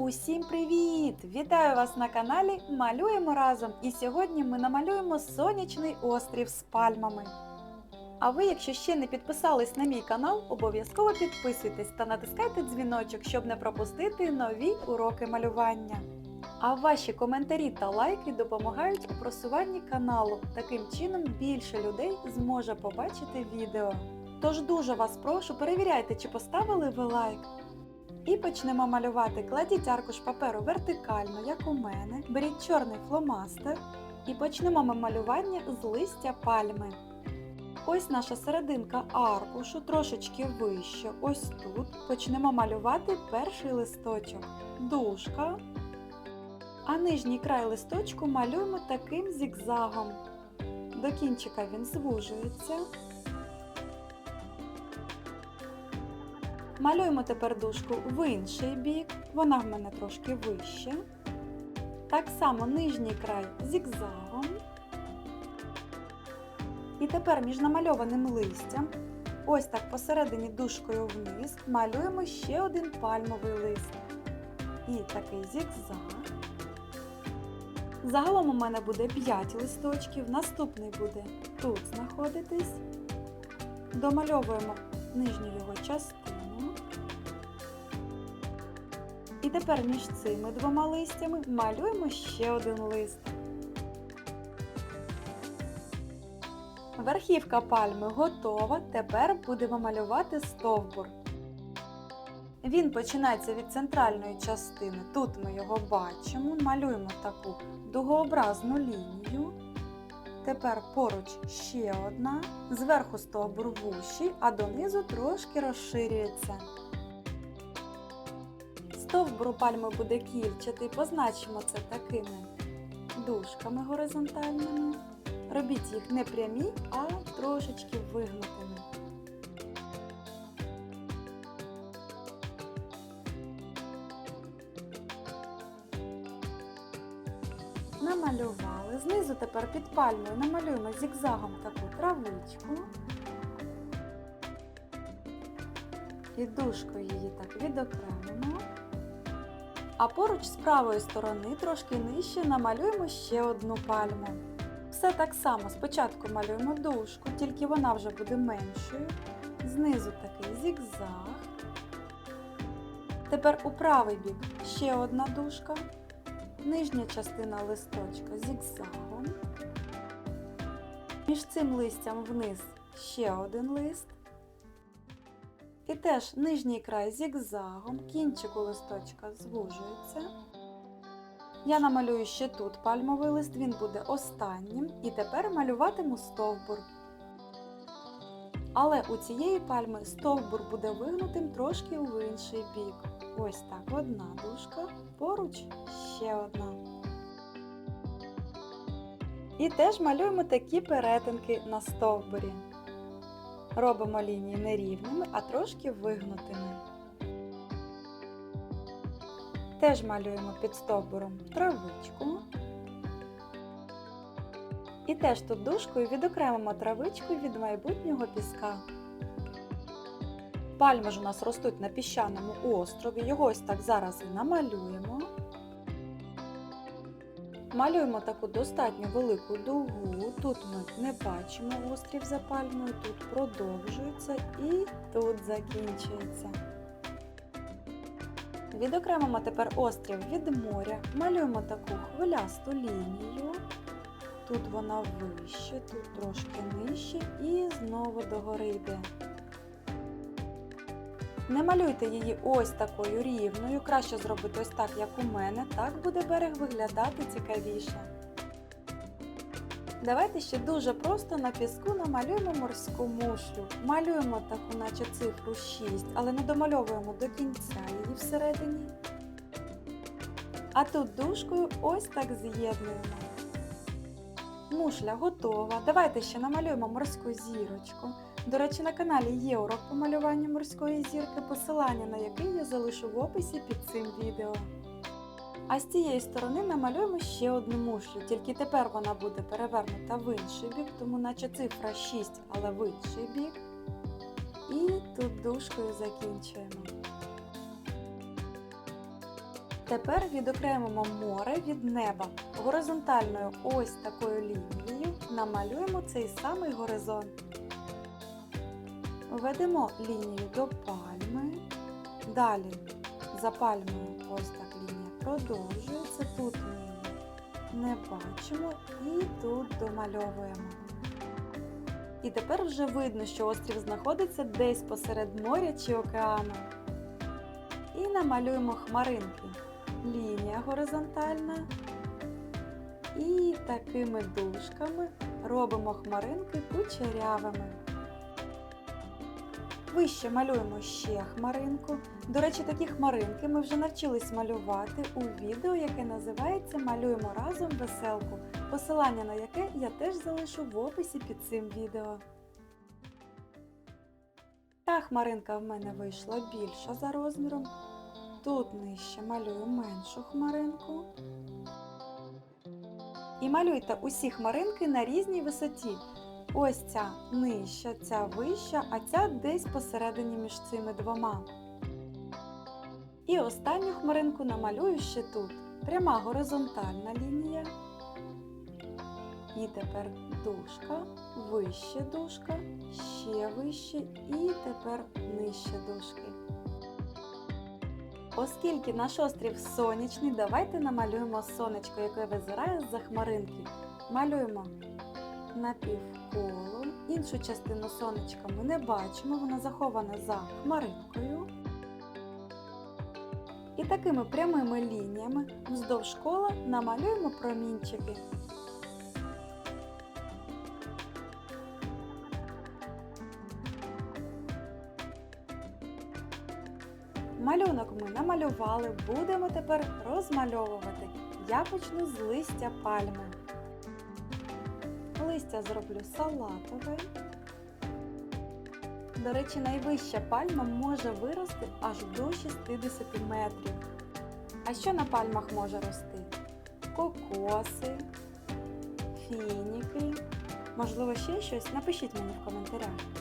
Усім привіт! Вітаю вас на каналі Малюємо разом! І сьогодні ми намалюємо сонячний острів з пальмами. А ви, якщо ще не підписались на мій канал, обов'язково підписуйтесь та натискайте дзвіночок, щоб не пропустити нові уроки малювання. А ваші коментарі та лайки допомагають у просуванні каналу. Таким чином більше людей зможе побачити відео. Тож дуже вас прошу, перевіряйте, чи поставили ви лайк. І почнемо малювати. Кладіть аркуш паперу вертикально, як у мене. Беріть чорний фломастер і почнемо ми малювання з листя пальми. Ось наша серединка аркушу, трошечки вище, ось тут. Почнемо малювати перший листочок. Дужка. А нижній край листочку малюємо таким зігзагом. До кінчика він звужується. Малюємо тепер дужку в інший бік, вона в мене трошки вища. Так само нижній край зігзагом. І тепер між намальованим листям, ось так посередині дужкою вниз, малюємо ще один пальмовий лист. І такий зігзаг. Загалом у мене буде 5 листочків, наступний буде тут знаходитись. Домальовуємо нижню його частину. І тепер між цими двома листями малюємо ще один лист. Верхівка пальми готова. Тепер будемо малювати стовбур. Він починається від центральної частини. Тут ми його бачимо. Малюємо таку дугообразну лінію. Тепер поруч ще одна. Зверху стовбур вущий, а донизу трошки розширюється. Стовбур пальми буде кільчатий, позначимо це такими дужками горизонтальними. Робіть їх не прямі, а трошечки вигнутими. Намалювали. Знизу тепер під пальмою намалюємо зігзагом таку травичку. І дужкою її так відокремимо. А поруч з правої сторони, трошки нижче, намалюємо ще одну пальму. Все так само. Спочатку малюємо дужку, тільки вона вже буде меншою. Знизу такий зігзаг. Тепер у правий бік ще одна дужка. Нижня частина листочка зігзагом. Між цим листям вниз ще один лист. І теж нижній край зігзагом, кінчик у листочка звужується. Я намалюю ще тут пальмовий лист, він буде останнім. І тепер малюватиму стовбур. Але у цієї пальми стовбур буде вигнутим трошки в інший бік. Ось так, одна дужка, поруч ще одна. І теж малюємо такі перетинки на стовбурі. Робимо лінії не рівними, а трошки вигнутими. Теж малюємо під стовбуром травичку. І теж тут дужкою відокремимо травичку від майбутнього піска. Пальми ж у нас ростуть на піщаному острові, його ось так зараз і намалюємо. Малюємо таку достатньо велику дугу. Тут ми не бачимо острів за пальмою, тут продовжується і тут закінчується. Відокремимо тепер острів від моря, малюємо таку хвилясту лінію. Тут вона вище, тут трошки нижче і знову догори йде. Не малюйте її ось такою рівною, краще зробити ось так, як у мене, так буде берег виглядати цікавіше. Давайте ще дуже просто на піску намалюємо морську мушлю. Малюємо таку, наче цифру 6, але не домальовуємо до кінця її всередині. А тут дужкою ось так з'єднуємо. Мушля готова. Давайте ще намалюємо морську зірочку. До речі, на каналі є урок по малюванню морської зірки, посилання на який я залишу в описі під цим відео. А з цієї сторони намалюємо ще одну мушлю, тільки тепер вона буде перевернута в інший бік, тому наче цифра 6, але в інший бік. І тут дужкою закінчуємо. Тепер відокремимо море від неба. Горизонтальною ось такою лінією намалюємо цей самий горизонт. Ведемо лінію до пальми. Далі за пальмою ось так лінія продовжується. Тут ми не бачимо і тут домальовуємо. І тепер вже видно, що острів знаходиться десь посеред моря чи океану. І намалюємо хмаринки. Лінія горизонтальна. І такими дужками робимо хмаринки кучерявими. Вище малюємо ще хмаринку. До речі, такі хмаринки ми вже навчились малювати у відео, яке називається Малюємо разом веселку, посилання на яке я теж залишу в описі під цим відео. Та хмаринка в мене вийшла більша за розміром. Тут нижче малюю меншу хмаринку. І малюйте усі хмаринки на різній висоті. Ось ця нижча, ця вища, а ця десь посередині між цими двома. І останню хмаринку намалюю ще тут. Пряма горизонтальна лінія. І тепер дужка, вище дужка, ще вище і тепер нижче дужки. Оскільки наш острів сонячний, давайте намалюємо сонечко, яке визирає з-за хмаринки. Малюємо напівколо. Іншу частину сонечка ми не бачимо, вона захована за хмаринкою. І такими прямими лініями вздовж кола намалюємо промінчики. Малюнок ми намалювали, будемо тепер розмальовувати. Я почну з листя пальми. Листя зроблю салатове. До речі, найвища пальма може вирости аж до 60 метрів. А що на пальмах може рости? Кокоси, фініки. Можливо, ще щось? Напишіть мені в коментарях.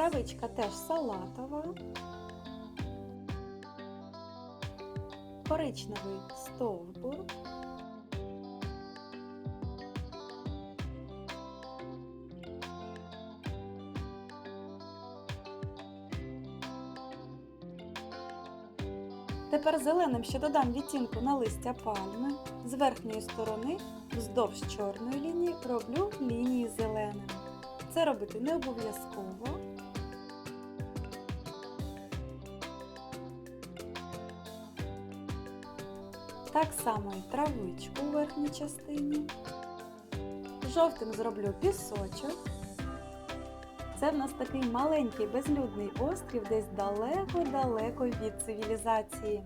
Травичка теж салатова. Коричневий стовбур. Тепер зеленим ще додам відтінку на листя пальми. З верхньої сторони вздовж чорної лінії роблю лінії зеленими. Це робити не обов'язково. Так само і травичку у верхній частині. Жовтим зроблю пісочок. Це в нас такий маленький безлюдний острів, десь далеко-далеко від цивілізації.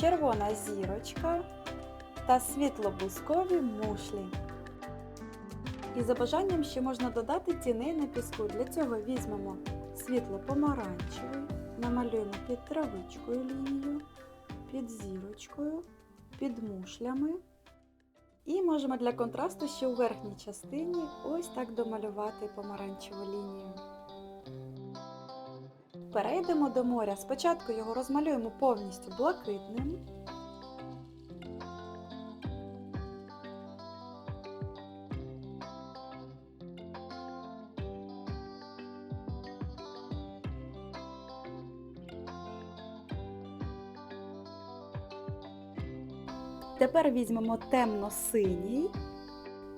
Червона зірочка та світло-бускові мушлі. І за бажанням ще можна додати тіней на піску. Для цього візьмемо світло-помаранчевий, намалюємо під травичкою лінію, під зірочкою, під мушлями. І можемо для контрасту ще у верхній частині ось так домалювати помаранчеву лінію. Перейдемо до моря. Спочатку його розмалюємо повністю блакитним. Тепер візьмемо темно-синій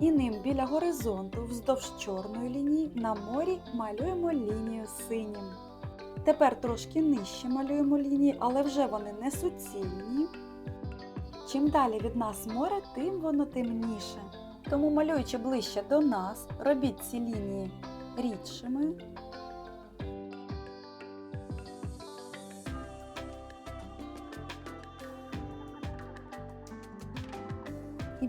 і ним біля горизонту вздовж чорної лінії на морі малюємо лінію синім. Тепер трошки нижче малюємо лінії, але вже вони не суцільні. Чим далі від нас море, тим воно темніше. Тому малюючи ближче до нас, робіть ці лінії рідшими.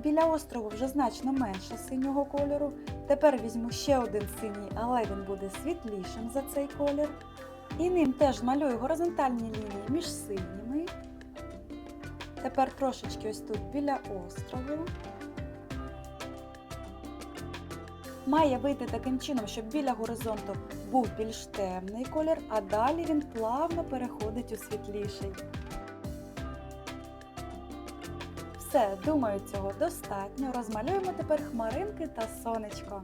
Біля острову вже значно менше синього кольору, Тепер візьму ще один синій, але він буде світлішим за цей колір. І ним теж малюю горизонтальні лінії між синіми. Тепер трошечки ось тут біля острову. Має вийти таким чином, щоб біля горизонту був більш темний колір, а далі він плавно переходить у світліший. Все, думаю, цього достатньо. Розмалюємо тепер хмаринки та сонечко.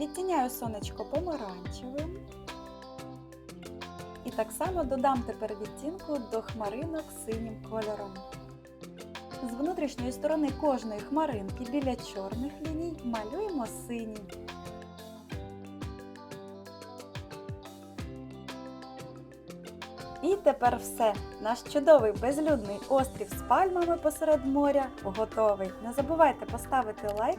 Відтіняю сонечко помаранчевим. І так само додам тепер відтінку до хмаринок синім кольором. З внутрішньої сторони кожної хмаринки біля чорних ліній малюємо синій. І тепер все. Наш чудовий безлюдний острів з пальмами посеред моря готовий. Не забувайте поставити лайк.